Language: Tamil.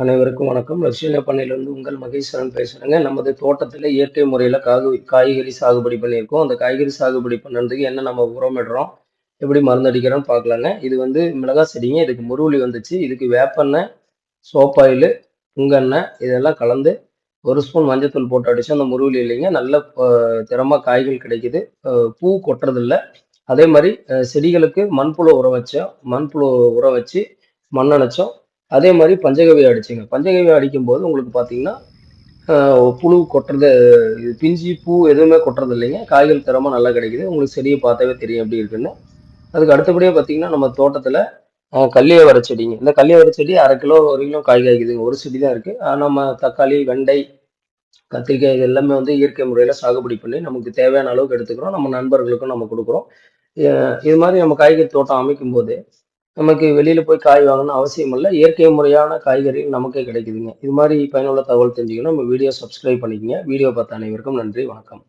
அனைவருக்கும் வணக்கம். ரஷ்யன பண்ணையிலிருந்து உங்கள் மகேஸ்வரன் பேசுகிறேங்க நமது தோட்டத்தில் இயற்கை முறையில் காகு காய்கறி சாகுபடி பண்ணியிருக்கோம். அந்த காய்கறி சாகுபடி பண்ணுறதுக்கு என்ன நம்ம உரமிடுறோம் எப்படி மருந்தடிக்கிறோம்னு பார்க்கலாங்க. இது வந்து மிளகா செடிங்க. இதுக்கு முருவலி வந்துச்சு. இதுக்கு வேப்பெண்ணெய் சோப்பாயில் புங்கெண்ணெய் இதெல்லாம் கலந்து ஒரு ஸ்பூன் மஞ்சத்தூள் போட்டு அடிச்சு அந்த முருவலி இல்லைங்க. நல்ல திறமாக காய்கள் கிடைக்குது. பூ கொட்டுறதில்ல. அதே மாதிரி செடிகளுக்கு மண்புழு உரம் வச்சோம். மண்புழு உரம் வச்சு மண் அணைச்சோம் அதே மாதிரி பஞ்சகவி அடிச்சிங்க. பஞ்சகவி அடிக்கும் போது உங்களுக்கு பார்த்தீங்கன்னா புழு கொட்டுறது இது பிஞ்சி பூ எதுவுமே கொட்டுறது இல்லைங்க. காய்கள் தரமாக நல்லா கிடைக்குது. உங்களுக்கு செடியை பார்த்தாவே தெரியும் எப்படி இருக்குன்னு. அதுக்கு அடுத்தபடியாக பார்த்தீங்கன்னா நம்ம தோட்டத்தில் கல்லியை வர செடிங்க. இந்த கல்லியை வர செடி அரை கிலோ ஒரு கிலோ காய் காய்க்குதுங்க ஒரு செடி தான் இருக்குது நம்ம தக்காளி வெண்டை கத்திரிக்காய் இது எல்லாமே வந்து இயற்கை முறையில் சாகுபடி பண்ணி நமக்கு தேவையான அளவுக்கு எடுத்துக்கிறோம். நம்ம நண்பர்களுக்கும் நம்ம கொடுக்குறோம். இது மாதிரி நம்ம காய்கறி தோட்டம் அமைக்கும் போது நமக்கு வெளியில் போய் காய் வாங்கணும்னு அவசியம் இல்லை. இயற்கை முறையான காய்கறிகள் நமக்கே கிடைக்குதுங்க. இது மாதிரி பயனுள்ள தகவல் தெரிஞ்சுக்கணும். நம்ம வீடியோ சப்ஸ்கிரைப் பண்ணிக்கங்க. வீடியோ பார்த்த அனைவருக்கும் நன்றி. வணக்கம்.